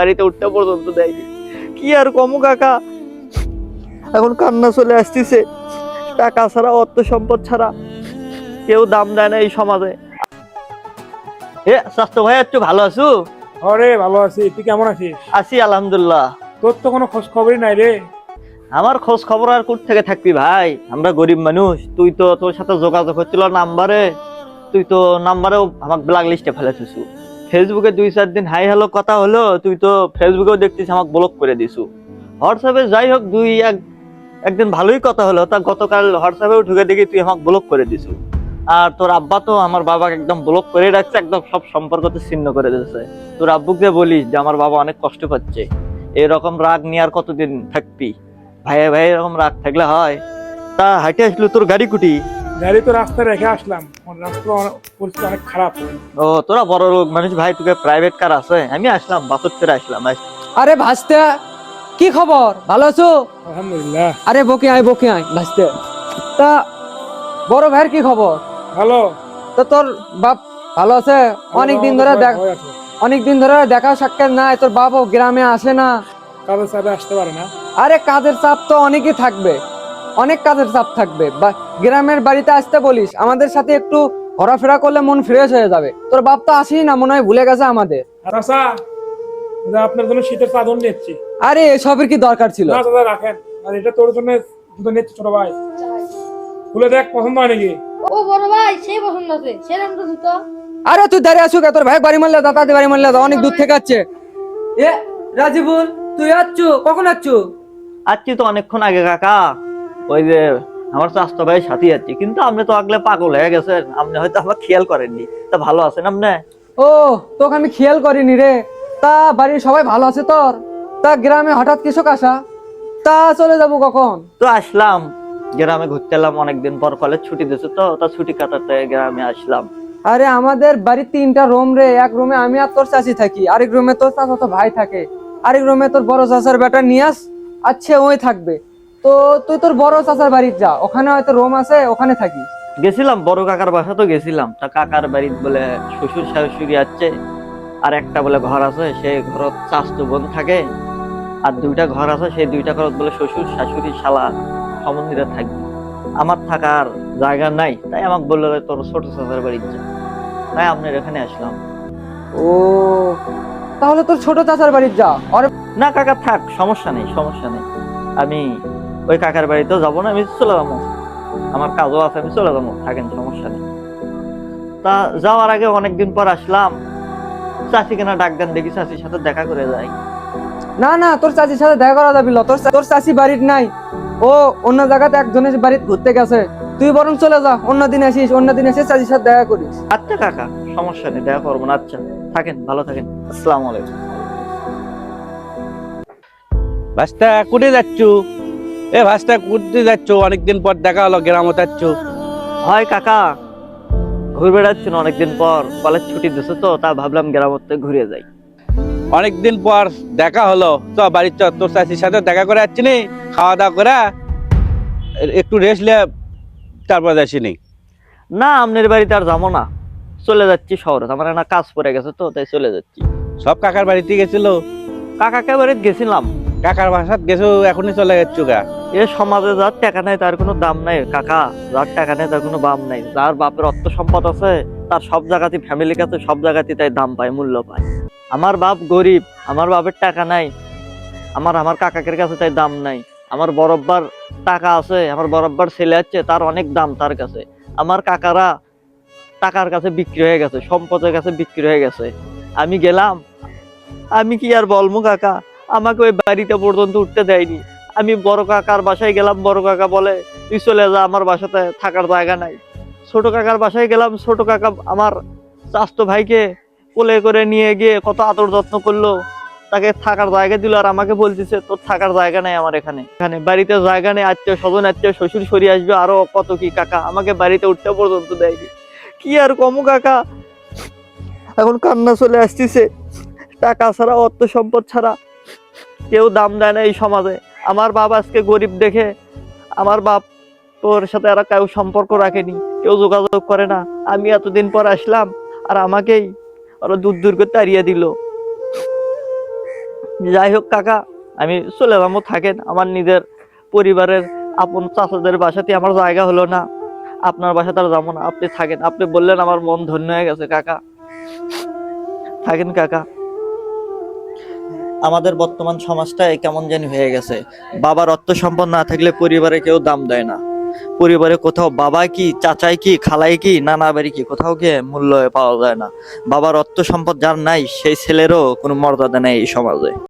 বাড়িতে উঠতে পর্যন্ত দেয়নি। কি আর কমু কাকা? এখন কান্না চলে আসতেছে। টাকা ছাড়া অর্থ সম্পদ ছাড়া কেউ দাম দেয় না এই সমাজে। এ স্বাস্থ্য ভাই একটু ভালো আছো? আরে ভালো আছি। তুই কেমন আছিস? আছি আলহামদুলিল্লাহ। তোর তো কোনো খোঁজ খবরই নাই রে। আমার খোঁজ খবর আর কোথ থেকে থাকবি ভাই? আমরা গরিব মানুষ। তুই তো তোর সাথে যোগাযোগ হচ্ছিল নাম্বারে তুই তো নাম্বারেও আমাকে ব্ল্যাক লিস্টে ফেলেছিস। ফেসবুকে দুই চার দিন হাই হ্যালো কথা হলো তুই তো ফেসবুকেও দেখতিস, আমাকে ব্লক করে দিছু। হোয়াটসঅ্যাপে যাই হোক, দুই এক, একদিন ভালোই কথা হলো, তা গতকাল হোয়াটসঅ্যাপেও ঢুকে দেখি তুই আমাকে ব্লক করে দিছু। আর তোর আব্বা তো আমার বাবাকে একদম ব্লক করে রাখছে, একদম সব সম্পর্ক তো ছিন্ন করে দিয়েছে তোর আব্বুকে বলিস যে আমার বাবা অনেক কষ্ট পাচ্ছে। এরকম রাগ নিয়ে আর কতদিন থাকবি? ভাইয়ে ভাই এরকম রাগ থাকলে হয়। তা হাইটে আসলো তোর গাড়ি কুটি। গাড়ি তো রাস্তায় রেখে আসলাম। রাস্তা পরিস্থিতি অনেক খারাপ। ও তোরা বড় লোক মানুষ ভাই তোকে প্রাইভেট কার আছে। আমি আসলাম বাসত ফেরে আসলাম আরে ভাসতে কি খবর? ভালো আছো? আলহামদুলিল্লাহ। আরে বকে আয় বকে আয় ভাসতে। তা বড় ভাইয়ের কি খবর? ভালো। তো তোর বাপ ভালো আছে? অনেক দিন ধরে দেখ অনেক দিন ধরে দেখা সাক্ষাৎ নাই তোর বাপও গ্রামে আসে না। কাজের চাপে আসতে পারে না। আরে কাজের চাপ তো অনেকই থাকবে। অনেক কাজের চাপ থাকবে। বা গ্রামের বাড়িতে আসতে বলিস আমাদের সাথে একটু ঘোরাফেরা করলে মন ফ্রেশ হয়ে যাবে। তোর বাপ তো আসেই না মনে হয় ভুলে গেছে আমাদের। আর আপনার জন্য শীতের চাদর নিচ্ছি। আরে এসবের কি দরকার ছিল? না রাখেন। আর এটা তোর জন্য জুতো নিচ্ছি ছোট ভাই। খুলে দেখ পছন্দ হয় নাকি? ও বড় ভাই সেই পছন্দ আছে। সেরকম তো জুতো। আরে তুই দাঁড়িয়ে আসুক তোর ভাই বাড়ি মারলে দা তাদের বাড়ি মারলে অনেক দূর থেকে আসছে। এ রাজীবুল তুই আসছু? কখন আসছু? আসছি তো অনেকক্ষণ আগে কাকা। ওই যে আমার স্বাস্থ্য ভাই সাথে যাচ্ছি কিন্তু আপনি তো আগলে পাগল হয়ে গেছেন আপনি হয়তো আমার খেয়াল করেননি। তা ভালো আছেন আপনি? ও তোকে আমি খেয়াল করিনি রে। তা বাড়ির সবাই ভালো আছে তোর? তা গ্রামে হঠাৎ কৃষক আসা? তা চলে যাব কখন? তো আসলাম। গ্রামে ঘুরতে এলাম অনেকদিন পর কলেজ ছুটি দিয়েছে তো তা ছুটি কাটাতে গ্রামে আসলাম। আরে আমাদের বাড়ির তিনটা রুম রে এক রুমে আমি আর তোর চাচি থাকি আরেক রুমে তোর চাচা তো ভাই থাকে আরেক রুমে তোর বড় চাচার বেটা নিয়াস আচ্ছা ওই থাকবে। তো তুই তোর বড় চাচার বাড়ি যা ওখানে হয়তো রুম আছে ওখানে থাকিস। গেছিলাম বড় কাকার বাসা তো গেছিলাম। তা কাকার বাড়িতে বলে শ্বশুর শাশুড়ি আছে আর একটা বলে ঘর আছে সেই ঘরত চাস্তু বোন থাকে আর দুইটা ঘর আছে সেই দুইটা ঘর বলে শ্বশুর শাশুড়ি শালা সমন্দিরে থাকবে। আমার থাকার জায়গা নাই তাই আমাকে বলল তোর ছোট চাচার বাড়িতে যা। তাই আপনার এখানে আসলাম। ও তাহলে তোর ছোট চাচার বাড়ি যা আরে না কাকা থাক সমস্যা নেই সমস্যা নেই। আমি ওই কাকার বাড়িতেও যাব না আমি চলে যাব। আমার কাজও আছে আমি চলে যাব থাকেন সমস্যা নেই। তা যাওয়ার আগে অনেকদিন পর আসলাম। চাষিকে কেনা ডাক দেন দেখি চাষির সাথে দেখা করে যাই। না না তোর চাচির সাথে দেখা করা যাবি তোর তোর চাচি বাড়ির নাই। ও অন্য জায়গাতে একজনের বাড়িতে ঘুরতে গেছে। তুই বরং চলে যা অন্য দিন আসিস অন্য দিন এসে চাচির সাথে দেখা করিস। আচ্ছা কাকা সমস্যা নেই দেখা করব না আচ্ছা। থাকেন ভালো থাকেন আসসালামু আলাইকুম। ভাস্তা কুটে যাচ্ছ? এ ভাস্তা কুটতে যাচ্ছ? অনেকদিন পর দেখা হলো গ্রামে যাচ্ছ। হয় কাকা ঘুরে বেড়াচ্ছেন অনেকদিন পর। কলেজ ছুটি দিছে তো তা ভাবলাম গ্রামতে ঘুরে যাই। অনেকদিন পর দেখা হলো। চ বাড়ির চ তোর চাষির সাথে দেখা করে যাচ্ছি নি? খাওয়া দাওয়া করে একটু রেস্ট নিয়ে তারপর যাচ্ছি নি? না আপনার বাড়িতে আর যাব না। চলে যাচ্ছি শহরে। আমার একটা কাজ পড়ে গেছে তো তাই চলে যাচ্ছি। সব কাকার বাড়িতে গেছিল? কাকাকে বাড়িতে গেছিলাম। কাকার বাসাত গেছো, এখনই চলে যাচ্ছ গা? এ সমাজে যার টাকা নাই, তার কোনো দাম নাই, কাকা। যার টাকা নাই, তার কোনো দাম নাই। যার বাপের অর্থ সম্পদ আছে, তার সব জায়গাতে ফ্যামিলি কাছে সব জায়গাতে তাই দাম পায়, মূল্য পায়। আমার বাপ গরিব, আমার বাপের টাকা নাই। আমার আমার কাকাকের কাছে তাই দাম নাই। আমার বরব্বার টাকা আছে, আমার বরব্বার ছেলে আছে, তার অনেক দাম তার কাছে। আমার কাকারা টাকার কাছে বিক্রি হয়ে গেছে, সম্পদের কাছে বিক্রি হয়ে গেছে। আমি গেলাম, আমি কি আর বলব কাকা? আমাকে ওই বাড়িতে পর্যন্ত উঠতে দেয়নি। আমি বড় কাকার বাসায় গেলাম, বড় কাকা বলে, তুই চলে যা, আমার বাসাতে থাকার জায়গা নাই। ছোট কাকার বাসায় গেলাম, ছোট কাকা আমার চাস্তো ভাইকে কোলে করে নিয়ে গিয়ে কত আদর যত্ন করল, তাকে থাকার জায়গা দিল আর আমাকে বলতেছে, তোর থাকার জায়গা নেই আমার এখানে। এখানে বাড়িতে জায়গা নেই, আত্মীয় স্বজন, আত্মীয় শ্বশুর সরি আসবে, আরও কত কি কাকা আমাকে বাড়িতে উঠতে পর্যন্ত দেয়নি। কি আর কমু কাকা? এখন কান্না চলে আসতেছে। টাকা ছাড়া, অর্থ সম্পদ ছাড়া কেউ দাম দেয় না এই সমাজে। আমার বাবা আজকে গরিব দেখে, আমার বাপ তোর সাথে আর কেউ সম্পর্ক রাখেনি, কেউ যোগাযোগ করে না। আমি এতদিন পর আসলাম আর আমাকেই ওরা দূর দূর করে তাড়িয়ে দিল। যাই হোক কাকা, আমি চলে যাব থাকেন। আমার নিজের পরিবারের আপন চাচাদের বাসাতে আমার জায়গা হলো না। আপনার বাসাতে আর যাব না। আপনি থাকেন। আপনি বললেন আমার মন ধন্য হয়ে গেছে, কাকা। থাকেন কাকা। আমাদের বর্তমান সমাজটা কেমন জানি হয়ে গেছে। বাবার অর্থ সম্পদ না থাকলে পরিবারে কেউ দাম দেয় না। পরিবারে কোথাও বাবা কি, চাচাই কি, খালাই কি, নানা বাড়ি কি, কোথাও গিয়ে মূল্য পাওয়া যায় না। বাবার অর্থ সম্পদ যার নাই, সেই ছেলেরও কোনো মর্যাদা নেই এই সমাজে।